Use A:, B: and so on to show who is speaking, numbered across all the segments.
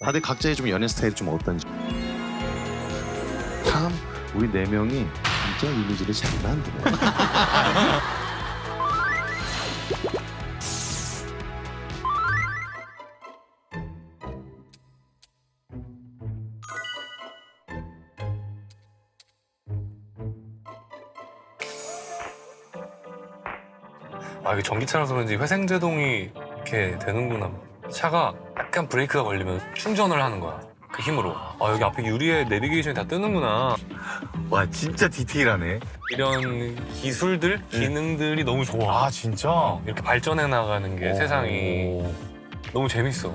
A: 다들 각자의 좀 연애 스타일이 좀 어떤지. 참 우리 네 명이 진짜 이미지를 잘 만드네.
B: 아 이게 전기차라서 그런지 회생제동이 이렇게 되는구나. 차가 약간 브레이크가 걸리면 충전을 하는 거야. 그 힘으로. 아 여기 앞에 유리에 내비게이션이 다 뜨는구나.
C: 와 진짜 디테일하네.
B: 이런 기술들, 기능들이 너무 좋아.
C: 아 진짜?
B: 어, 이렇게 발전해 나가는 게
C: 오.
B: 세상이 너무 재밌어.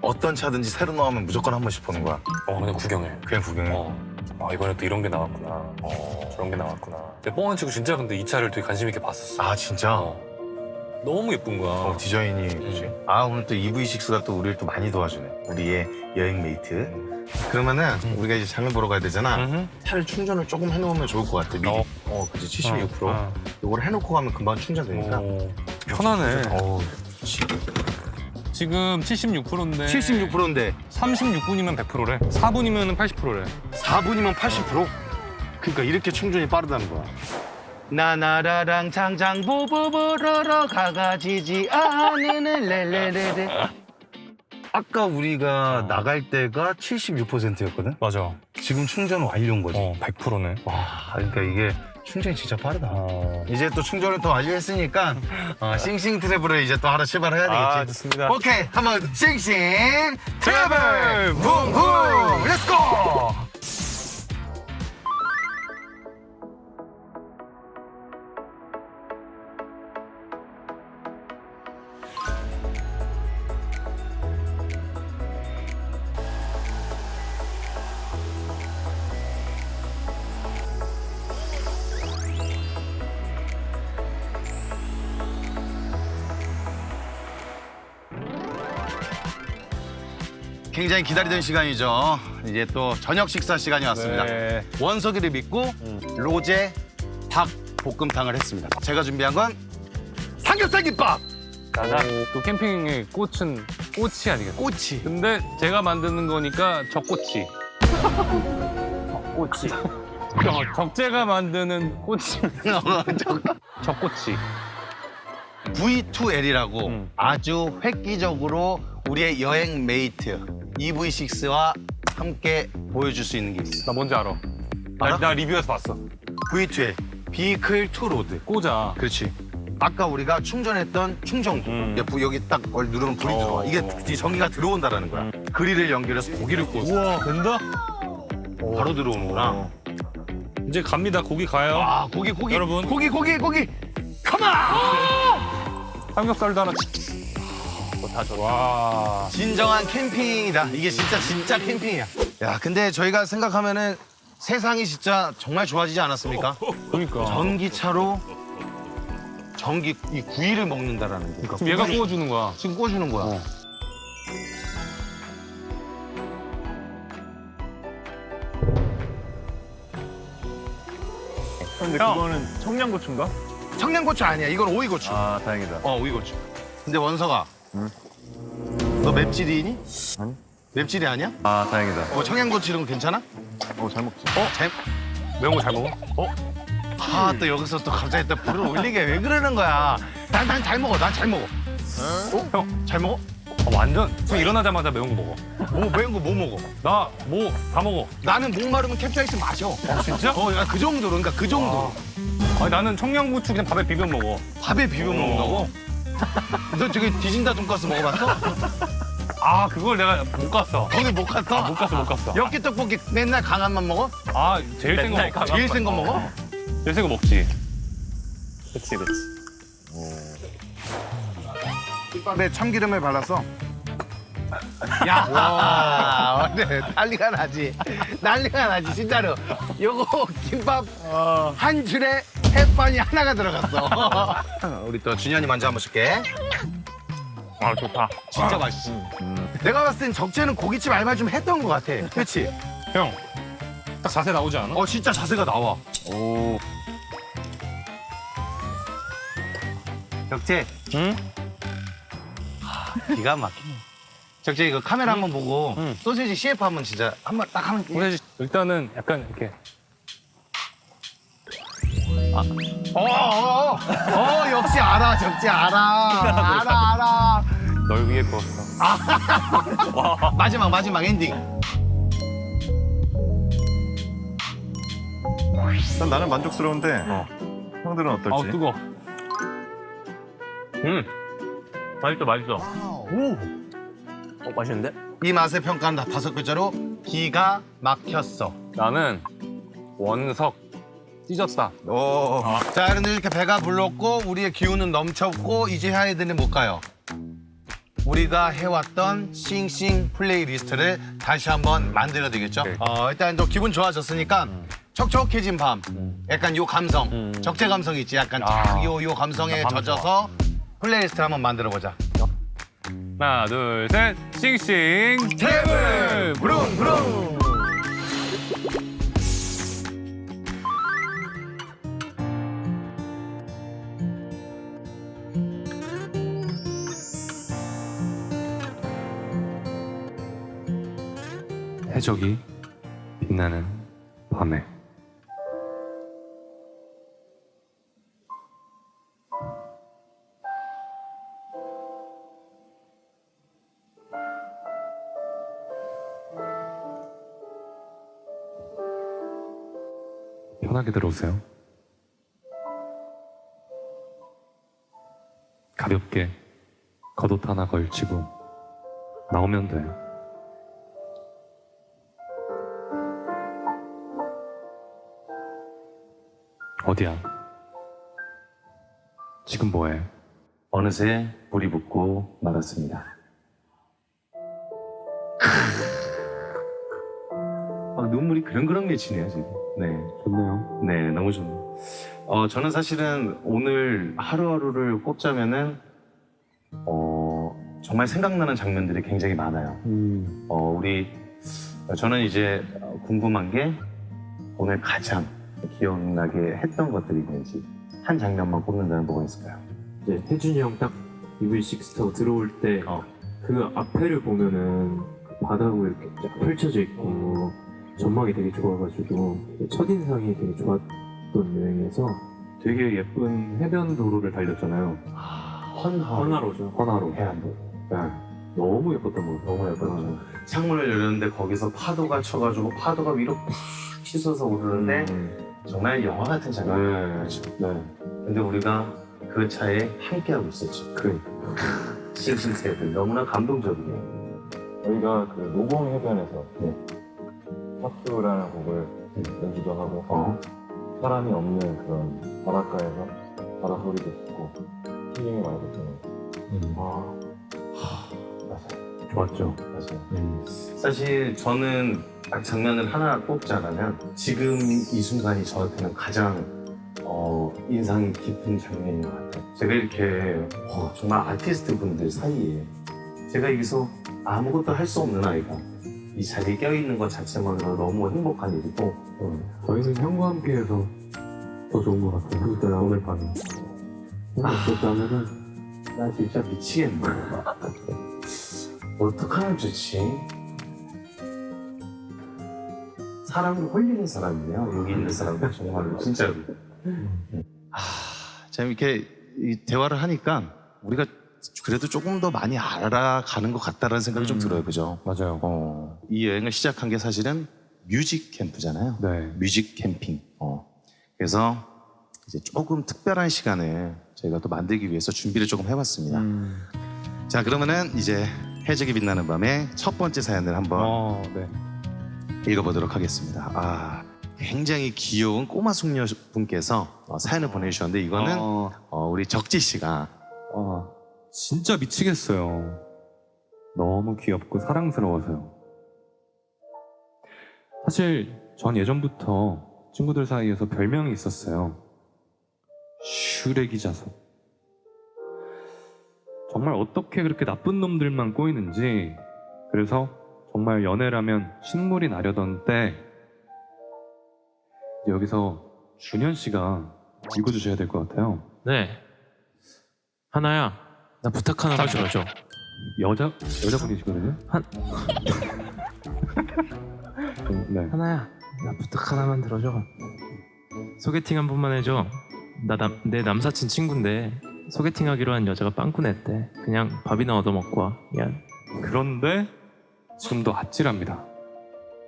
C: 어떤 차든지 새로 나오면 무조건 한 번씩 보는 거야.
B: 어 그냥 구경해.
C: 그냥 구경해.
B: 어. 아 이번에 또 이런 게 나왔구나.
C: 어.
B: 저런 게 나왔구나. 근데 뻥안 치고 진짜 근데 이 차를 되게 관심 있게 봤었어.
C: 아 진짜?
B: 어. 너무 예쁜 거야.
C: 어, 디자인이 그지. 아 오늘 또 EV6가 또 우리를 또 많이 도와주네. 우리의 여행 메이트. 그러면은 우리가 이제 장을 보러 가야 되잖아.
B: 음흠.
C: 차를 충전을 조금 해놓으면 좋을 것 같아. 미리.
B: 어.
C: 어, 그지 76%.
B: 어.
C: 이걸 해놓고 가면 금방 충전되니까.
B: 오. 편하네.
C: 어우, 좋지.
D: 지금 76%인데
C: 76%인데
D: 36분이면 100%래. 4분이면 80%래.
C: 4분이면 80%? 그러니까 이렇게 충전이 빠르다는 거야. 나나라랑 장장 보보보러러 가가지지 않으는 레레레레 아까 우리가 나갈 때가 76%였거든?
D: 맞아.
C: 지금 충전 완료인 거지.
D: 어, 100%네.
C: 와, 그러니까 이게 충전이 진짜 빠르다.
D: 어.
C: 이제 또 충전을 또 완료했으니까 어, 싱싱 트래블을 이제 또 하러 출발해야 되겠지.
D: 아, 좋습니다.
C: 오케이, 한번 싱싱 트래블 붕붕 렛츠고! 굉장히 기다리던 시간이죠. 이제 또 저녁 식사 시간이 왔습니다.
D: 네.
C: 원석이를 믿고 로제 닭 볶음탕을 했습니다. 제가 준비한 건 삼겹살 김밥.
D: 가자. 또 캠핑의 꽃은 꼬치 아니겠어?
C: 꼬치.
D: 근데 제가 만드는 거니까 적꼬치.
C: 꼬치.
D: 적- 적재가 만드는 꼬치. 적꼬치.
C: V2L이라고
D: 음.
C: 아주 획기적으로 우리의 여행 메이트 EV6와 함께 보여줄 수 있는 게 있어.
D: 나 뭔지 알아.
C: 알아?
D: 나, 나 리뷰에서 봤어.
C: V2L, Vehicle to Road.
D: 꽂아.
C: 그렇지. 아까 우리가 충전했던 충전구
D: 음.
C: 부- 여기 딱 걸 누르면 불이
D: 어.
C: 들어와. 이게 이 전기가 들어온다라는 거야. 그릴을 연결해서 고기를 구워.
D: 우와, 된다?
C: 바로 들어오는구나.
D: 어. 이제 갑니다. 고기 가요.
C: 아 고기 고기
D: 여러분.
C: 고기 고기 고기 컴온
D: 삼겹살도 하나. 다 줘. 와.
C: 진정한 캠핑이다 이게 진짜 진짜 캠핑이야 야 근데 저희가 생각하면은 세상이 진짜 정말 좋아지지 않았습니까
D: 그러니까.
C: 전기차로 전기 이 구이를 먹는다라는 게
D: 지금 얘가 구워주는 거야.
C: 지금 꽂주는 거야
D: 어.
E: 근데
D: 형.
E: 그거는 청양고추인가?
C: 청양고추 아니야 이건 오이고추
E: 아 다행이다.
C: 어 오이고추 근데 원서가 너 맵찔이니?
E: 아니.
C: 맵찔이 아니야?
E: 아 다행이다.
C: 어 청양고추 이런 거 괜찮아?
E: 어 잘 먹지.
C: 어? 잘...
D: 매운 거 잘 먹어?
C: 아, 또 여기서 또 갑자기 또 불을 올리게 왜 그러는 거야? 난, 난 잘 먹어, 난 잘 먹어. 어? 형, 잘 먹어?
D: 아, 완전. 지금 일어나자마자 매운 거 먹어.
C: 뭐, 매운 거 뭐 먹어?
D: 나 뭐 다 먹어.
C: 나는 목 마르면 캡사이신 마셔.
D: 아, 진짜?
C: 어, 야, 그 정도로, 그러니까 그 정도 로.
D: 아니, 나는 청양고추 그냥 밥에 비벼 먹어.
C: 밥에 비벼 먹는다고? 너 저기 디진다 돈가스 먹어봤어?
D: 아, 그걸 내가 못 갔어.
C: 거기 못 갔어?
D: 못 갔어, 못 갔어.
C: 엽기 떡볶이 맨날 강한만 먹어?
D: 아, 제일 센거 먹어.
C: 제일 센 거 먹어?
D: 제일 센거 먹지.
E: 그치 그치.
C: 김밥에 참기름을 발라서. 야, 와, 네, 난리가 나지. 난리가 나지, 진짜로. 요거 김밥 한 줄에 햇반이 하나가 들어갔어. 우리 또 준현이 먼저 한번 줄게.
D: 아, 좋다.
C: 진짜 맛있어. 내가 봤을 땐 적재는 고깃집 알바 좀 했던 것 같아. 그렇지?
D: 형, 딱 자세 나오지 않아?
C: 어, 진짜 자세가 나와.
E: 오.
C: 적재,
D: 응?
C: 기가 막히네.
F: 적재 이거 카메라 한번 보고 소세지 CF 한번 진짜 한번 딱 하면
G: 소세지 일단은 약간 이렇게
F: 어, 어, 어, 어, 역시 알아, 적재 알아, 알아, 알아.
G: 널 위해 구웠어.
F: 마지막, 마지막 엔딩.
E: 일단 나는 만족스러운데
G: 어.
E: 형들은 어떨지?
G: 아우 뜨거. 음, 맛있어 맛있어.
F: 오.
G: 어 맛있는데?
F: 이 맛의 평가는 다 다섯 글자로 기가 막혔어.
G: 나는 원석 찢었다.
E: 오.
F: 자, 여러분들 이렇게 배가 불렀고 우리의 기운은 넘쳤고 이제 해야 되는 뭘까요? 우리가 해왔던 싱싱 플레이리스트를 다시 한번 만들어야 되겠죠?
G: 오케이.
F: 어, 일단 또 기분 좋아졌으니까 촉촉해진 밤, 약간 요 감성, 적재 감성 있지? 약간
G: 아.
F: 딱 요, 요 감성에
G: 나 밤
F: 젖어서 플레이리스트를 한번 만들어보자.
G: 하나 둘 셋, 싱싱
F: 테이블 부릉 부릉.
C: 해적이 빛나는 밤에 편하게 들어오세요. 가볍게 겉옷 하나 걸치고 나오면 돼요. 어디야? 지금 뭐해? 어느새 불이 붙고 말았습니다. 아, 눈물이 그렁그렁 맺히네요, 지금. 네. 좋네요. 네, 너무 좋네요. 어, 저는 사실은 오늘 하루하루를 꼽자면은, 어, 정말 생각나는 장면들이 굉장히 많아요. 어, 우리, 저는 이제 궁금한 게 오늘 가장 기억나게 했던 것들이 있는지 한 장면만 꼽는다면 뭐가 있을까요?
H: 이제 혜준이 형 딱 EV6 타고 들어올 때
C: 어.
H: 그 앞에를 보면은 그 바다고 이렇게 쫙 펼쳐져 있고 전망이 되게 좋아가지고 첫인상이 되게 좋았던 여행에서
C: 되게 예쁜 해변 도로를 달렸잖아요. 헌하루.
H: 헌화로죠.
C: 헌하루. 해안도. 네. 너무 예뻤던 거 너무 예뻤죠. 창문을 열렸는데 거기서 파도가 쳐가지고 파도가 위로 팍 치솟아 오르는데 정말 영화 같은 장면이었죠. 네. 근데 우리가 그 차에 함께하고 있었죠. 그 싱싱새들 너무나 감동적이에요.
E: 저희가 그 노봉 해변에서
C: 네.
E: 탑수라는 곡을 연주도 하고
C: 어.
E: 사람이 없는 그런 바닷가에서 바다 소리도 듣고 힐링이 많이 됐잖아요.
C: 아, 맞아요.
E: 좋았죠.
C: 맞아요. 사실 저는 딱 장면을 하나 꼽자라면 지금 이 순간이 저한테는 가장 어, 인상 깊은 장면인 것 같아요. 제가 이렇게 와, 정말 아티스트 분들 사이에 제가 여기서 아무것도 할 수 없는 아이가 이 자리에 껴있는 것 자체만으로 너무 행복한 일이고
H: 저희는 형과 함께해서 더 좋은 것 같아요. 그러니까 오늘 밤이 형 없었다면은
C: 나 진짜 미치겠네. 어떡하면 좋지? 사람을 홀리는 사람이네요. 여기 있는 사람은 정말로 진짜로. 아, 참 이렇게 이 대화를 하니까 우리가 그래도 조금 더 많이 알아가는 것 같다라는 생각이 좀 들어요, 그죠?
G: 맞아요.
C: 어, 이 여행을 시작한 게 사실은 뮤직 캠프잖아요.
G: 네.
C: 뮤직 캠핑. 어. 그래서 이제 조금 특별한 시간을 저희가 또 만들기 위해서 준비를 조금 해봤습니다.
G: 음.
C: 자, 그러면은 이제 해적이 빛나는 밤의 첫 번째 사연을 한번
G: 어, 네.
C: 읽어보도록 하겠습니다. 아, 굉장히 귀여운 꼬마 숙녀 분께서 어, 사연을 보내주셨는데 이거는
G: 어,
C: 어, 우리 적지 씨가
G: 어, 진짜 미치겠어요. 너무 귀엽고 사랑스러워서요. 사실 전 예전부터 친구들 사이에서 별명이 있었어요. 슈렉이 자석. 정말 어떻게 그렇게 나쁜 놈들만 꼬이는지 그래서 정말 연애라면 신물이 나려던 때 여기서 준현 씨가 읽어주셔야 될 것 같아요.
I: 네. 하나야, 나 부탁 하나만 들어줘.
G: 여자 여자분이시거든요.
H: 한-
G: 네.
H: 하나야 나 부탁 하나만 들어줘 소개팅 한 번만 해줘 나내 남사친 친구인데 소개팅하기로 한 여자가 빵꾸 냈대 그냥 밥이나 얻어 먹고 와 미안
G: 그런데 지금도 아찔합니다.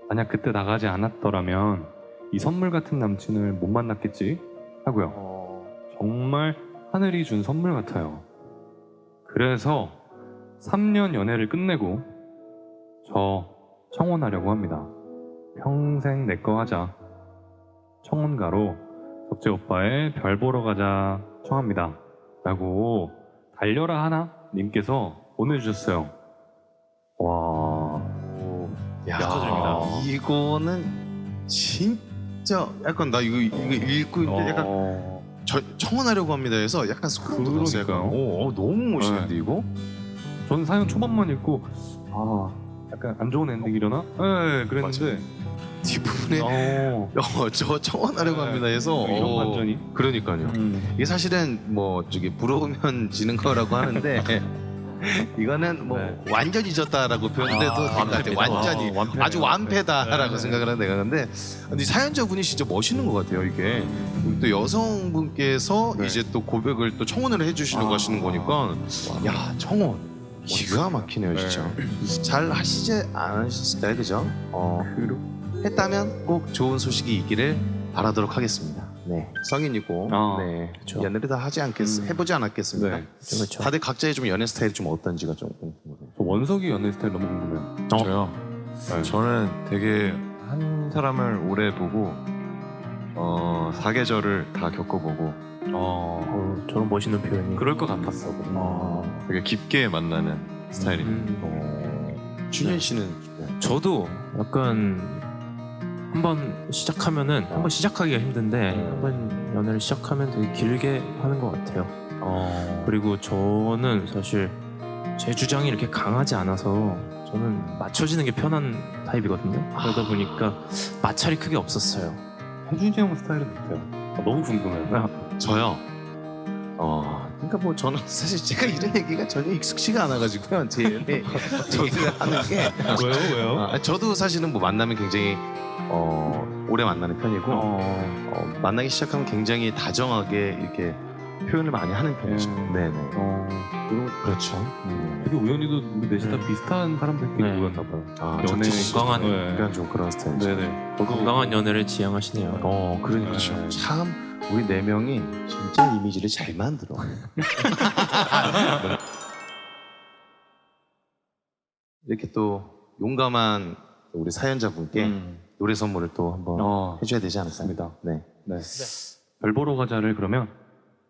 G: 만약 그때 나가지 않았더라면 이 선물 같은 남친을 못 만났겠지 하고요. 정말 하늘이 준 선물 같아요. 그래서 3년 연애를 끝내고 저 청혼하려고 합니다. 평생 내 거 하자. 청혼가로 덕재 오빠의 별 보러 가자 청합니다. 라고 달려라 하나 님께서 보내주셨어요. 와.
C: 야,
H: 축하드립니다.
C: 이거는 진짜 약간 나 이거 이거 읽고 있는데 약간
G: 어...
C: 저, 청혼하려고 합니다 해서 약간 소름 돋았어요. 약간.
G: 그러니까요.
C: 오, 어, 너무 멋있는데 이거?
G: 저는 사연 초반만 읽고 아 약간 안 좋은 엔딩이려나? 네 그랬는데
C: 뒷부분에
G: 어,
C: 어, 저 청혼하려고
G: 네.
C: 합니다 해서
G: 이런
C: 어,
G: 반전이
C: 그러니까요.
G: 음.
C: 이게 사실은 뭐 저기 부러우면 지는 거라고 하는데 이거는 뭐
G: 네.
C: 완전 잊었다라고 표현해도
G: 아,
C: 될것 같아요. 완전히
G: 아, 완패네요.
C: 아주 완패다라고
G: 네.
C: 생각을 하는 내가 근데 근데 사연자분이 진짜 멋있는 것 같아요 이게 또 여성분께서
G: 네.
C: 이제 또 고백을 또 청혼을 해주시려고
G: 아.
C: 하시는 거니까 야 청혼 기가 막히네요 진짜 잘 하시지 않으셨을까요 그죠? 어, 했다면 꼭 좋은 소식이 있기를 바라도록 하겠습니다 네 성인이고
G: 아,
C: 네
H: 그쵸.
C: 연애를 다 하지 않겠
G: 음.
C: 해보지 않았겠습니까?
G: 네.
H: 그렇죠
C: 다들 각자의 좀 연애 스타일이 좀 어떤지가 좀 궁금해요.
G: 저 원석이 연애 스타일 너무 궁금해요
I: 저요.
G: 네.
I: 저는 되게 한 사람을 오래 보고 어 사계절을 다 겪어보고
G: 어,
H: 어, 저런 멋있는 표현이
G: 그럴 것 같았어
H: 어,
I: 되게 깊게 만나는 스타일입니다.
H: 음,
C: 준현 씨는
H: 저도 약간 한번 시작하면은 한번 시작하기가 힘든데 한번 연애를 시작하면 되게 길게 하는 것 같아요.
G: 어,
H: 그리고 저는 사실 제 주장이 이렇게 강하지 않아서 저는 맞춰지는 게 편한 타입이거든요. 그러다 보니까 마찰이 크게 없었어요.
G: 현준이 형 스타일은 어때요? 아, 너무 궁금해요
C: 저요. 어, 그러니까 뭐 저는 사실 제가 이런 얘기가 전혀 익숙치가 않아가지고요. 제 연애 저도 하는 게
G: 왜요 왜요?
C: 아, 저도 사실은 뭐 만나면 굉장히 어, 오래 만나는 편이고
G: 어,
C: 어, 만나기 시작하면 굉장히 다정하게 이렇게 표현을 많이 하는 편이죠.
G: 음.
C: 네네.
G: 어,
C: 그리고 그렇죠.
G: 되게 우연히도 우리 넷이 다 비슷한 사람들끼리
H: 네.
G: 모였나 봐요
C: 아,
G: 연애
C: 정치
H: 건강한-
G: 네.
C: 약간 좀 그런 스타일이죠.
G: 네네
H: 건강한 연애를 지향하시네요.
C: 어, 그러니까
G: 네.
C: 참 우리 네 명이 진짜 이미지를 잘 만들어. 이렇게 또 용감한 우리 사연자분께
G: 음.
C: 노래 선물을 또 한번
G: 어,
C: 해줘야 되지?
G: 맞습니다.
C: 네.
G: 네. 별 보러 가자를 그러면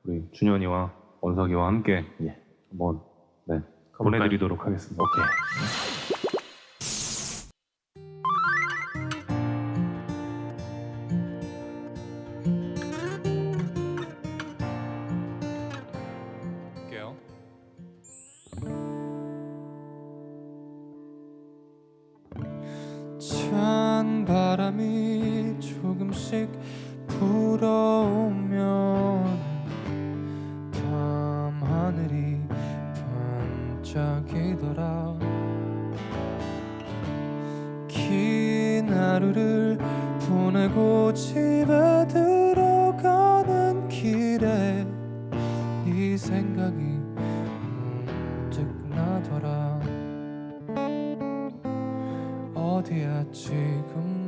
G: 우리 준현이와 원석이와 함께
C: 예.
G: 한번 네,
H: 가볼까요?
G: 보내드리도록 하겠습니다.
C: 오케이.
J: 어디야 지금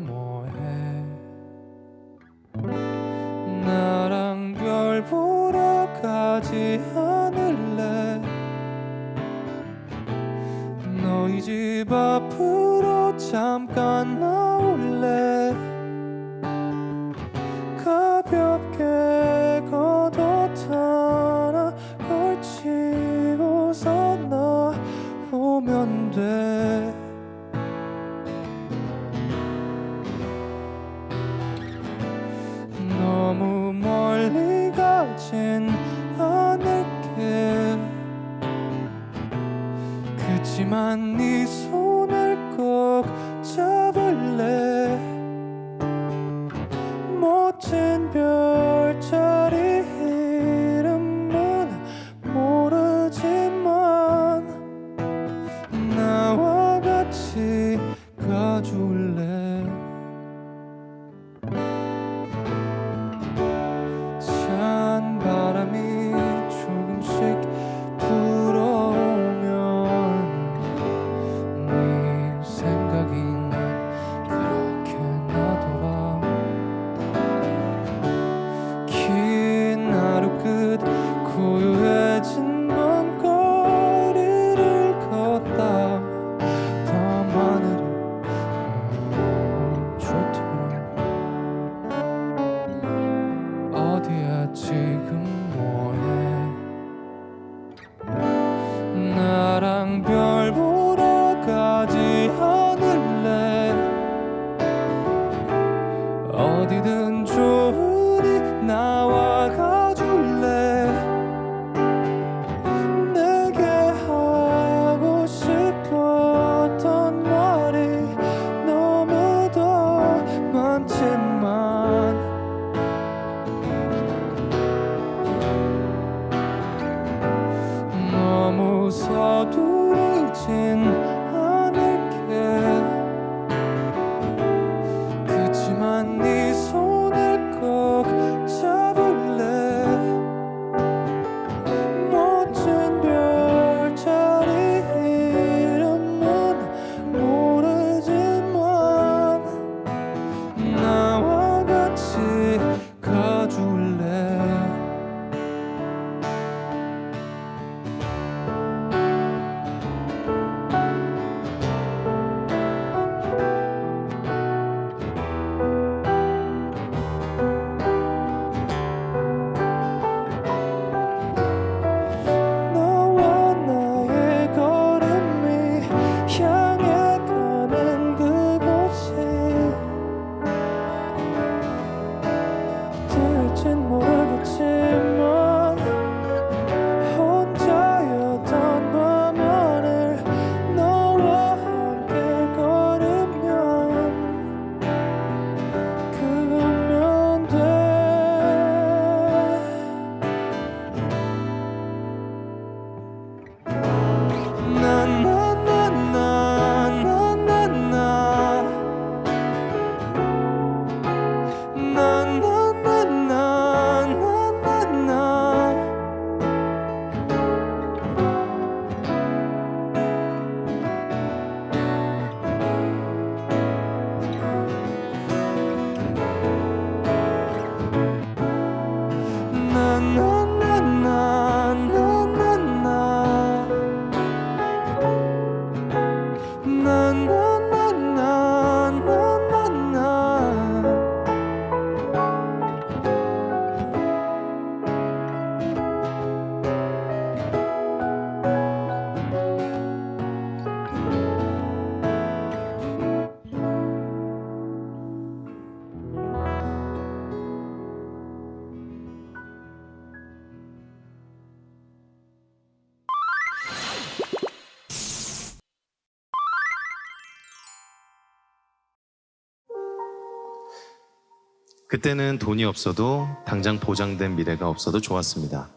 C: 그때는 돈이 없어도 당장 보장된 미래가 없어도 좋았습니다.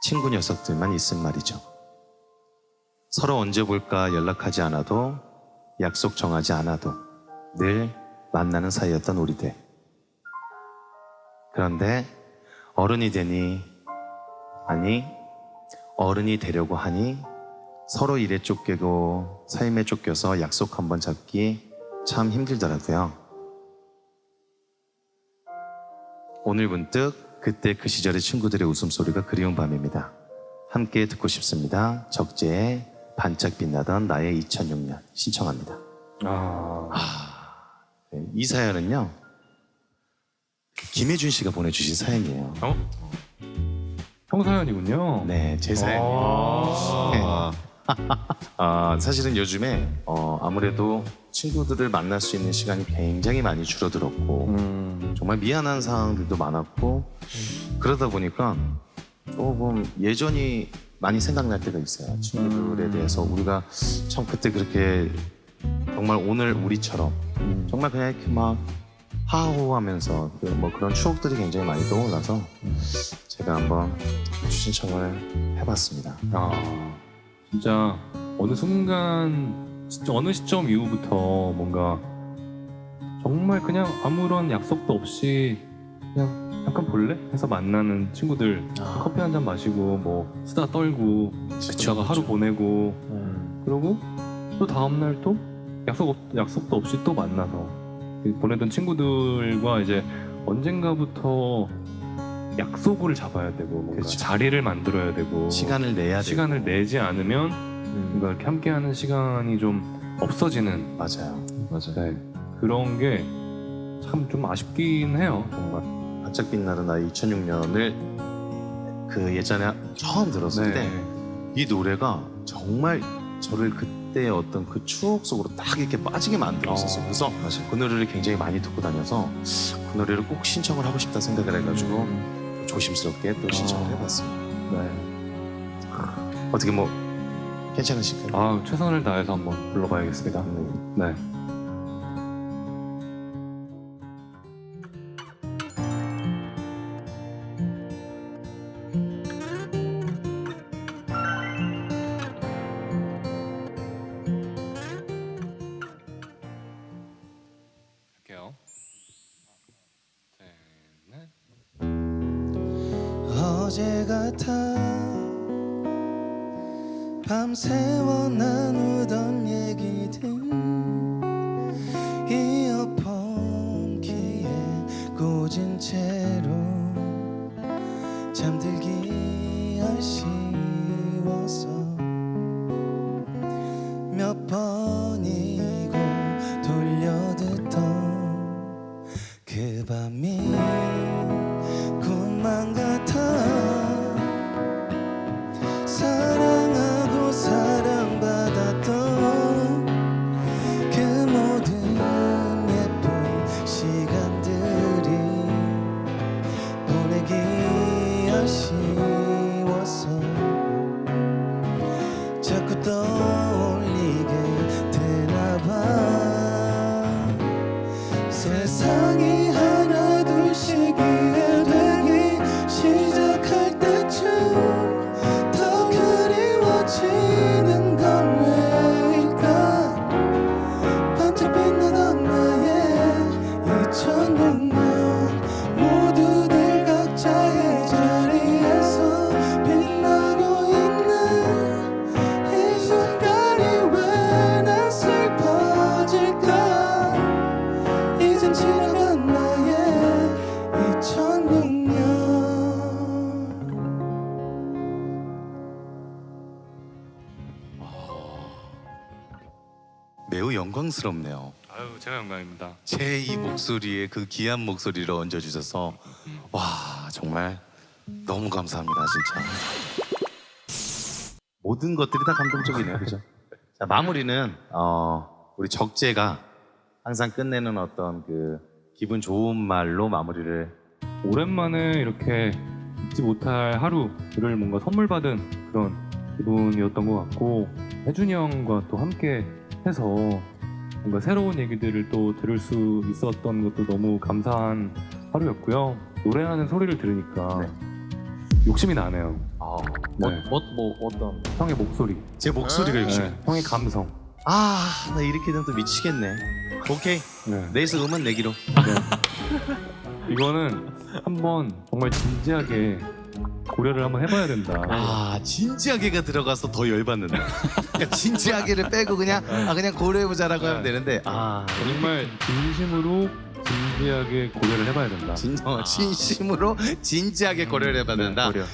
C: 친구 녀석들만 있음 말이죠. 서로 언제 볼까 연락하지 않아도 약속 정하지 않아도 늘 만나는 사이였던 우리들. 그런데 어른이 되니 아니 어른이 되려고 하니 서로 일에 쫓기고 삶에 쫓겨서 약속 한번 잡기 참 힘들더라고요. 오늘 문득 그때 그 시절의 친구들의 웃음소리가 그리운 밤입니다. 함께 듣고 싶습니다. 적재의 반짝 빛나던 나의 2006년 신청합니다.
G: 아,
C: 네, 이 사연은요. 김혜준 씨가 보내주신 사연이에요.
G: 어? 형 사연이군요.
C: 네, 제 사연이에요. 네. 아, 사실은 요즘에 어, 아무래도 친구들을 만날 수 있는 시간이 굉장히 많이 줄어들었고
G: 음,
C: 정말 미안한 상황들도 많았고 그러다 보니까 조금 예전이 많이 생각날 때가 있어요. 친구들에 대해서 우리가 참 그때 그렇게 정말 오늘 우리처럼 정말 그냥 이렇게 막 하호하면서 그뭐 그런 추억들이 굉장히 많이 떠올라서 제가 한번 신청을 해봤습니다.
G: 아, 진짜 어느 순간 진짜 어느 시점 이후부터 뭔가 정말 그냥 아무런 약속도 없이 그냥 잠깐 볼래? 해서 만나는 친구들. 커피 한 잔 마시고 뭐 수다 떨고 그러다가 하루 보내고 그러고 또 다음 날 또 약속 없, 약속도 없이 또 만나서 그 보내던 친구들과 이제 언젠가부터 약속을 잡아야 되고 뭔가
C: 그렇죠.
G: 자리를 만들어야 되고
C: 시간을 내야 돼.
G: 시간을 내지 않으면
C: 음,
G: 뭔가 이렇게 함께하는 시간이 좀 없어지는
C: 맞아요.
I: 맞아요.
G: 네, 그런 게 참 좀 아쉽긴 해요 정말.
C: 반짝 빛나는 나의 2006년을 그 예전에 처음 들었을
G: 네.
C: 때이 노래가 정말 저를 그때 어떤 그 추억 속으로 딱 이렇게 빠지게 만들었었어요. 그래서 그 노래를 굉장히 많이 듣고 다녀서 그 노래를 꼭 신청을 하고 싶다 생각을 해가지고 조심스럽게 또 신청을 해봤습니다.
G: 네.
C: 어떻게 뭐 괜찮으실까요?
G: 아 최선을 다해서 한번 불러봐야겠습니다. 네.
C: 吧。 영광스럽네요.
G: 아유 제가 영광입니다.
C: 제 이 목소리에 그 귀한 목소리를 얹어주셔서 와 정말 너무 감사합니다 진짜 모든 것들이 다 감동적이네요 그죠? 자 마무리는 어, 우리 적재가 항상 끝내는 어떤 그 기분 좋은 말로 마무리를
G: 오랜만에 이렇게 잊지 못할 하루를 뭔가 선물 받은 그런 기분이었던 것 같고 혜준이 형과 또 함께 해서 뭔가 새로운 얘기들을 또 들을 수 있었던 것도 너무 감사한 하루였고요. 노래하는 소리를 들으니까
C: 네.
G: 욕심이 나네요.
C: 아,
G: 네.
C: 뭐, 뭐 어떤
G: 형의 목소리,
C: 제 목소리가 욕심
G: 네, 형의 감성.
C: 아 나 이렇게 되면 또 미치겠네 오케이
G: 네.
C: 내일서 음원 내기로
G: 이거는 한번 정말 진지하게 고려를 한번 해봐야 된다.
C: 아 진지하게가 들어가서 더 열받는다 그러니까 진지하게를 빼고 그냥 아 그냥 고려해보자라고 하면 되는데 아
G: 정말 진심으로 진지하게 고려를 해봐야 된다.
C: 진, 어, 진심으로 진지하게 고려를 해봐야 된다.
G: 고려.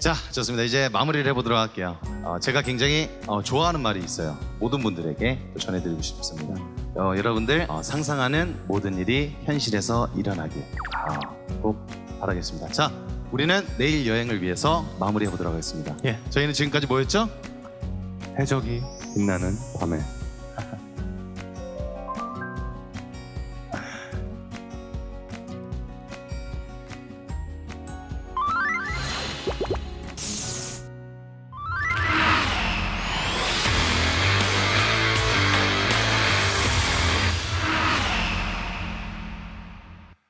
C: 자, 좋습니다. 이제 마무리를 해보도록 할게요. 어, 제가 굉장히 어, 좋아하는 말이 있어요. 모든 분들에게 또 전해드리고 싶습니다. 어, 여러분들 어, 상상하는 모든 일이 현실에서 일어나길 아, 꼭 바라겠습니다. 자, 우리는 내일 여행을 위해서 마무리해 보도록 하겠습니다.
G: 예.
C: 저희는 지금까지 뭐였죠?
G: 해적이 빛나는 밤에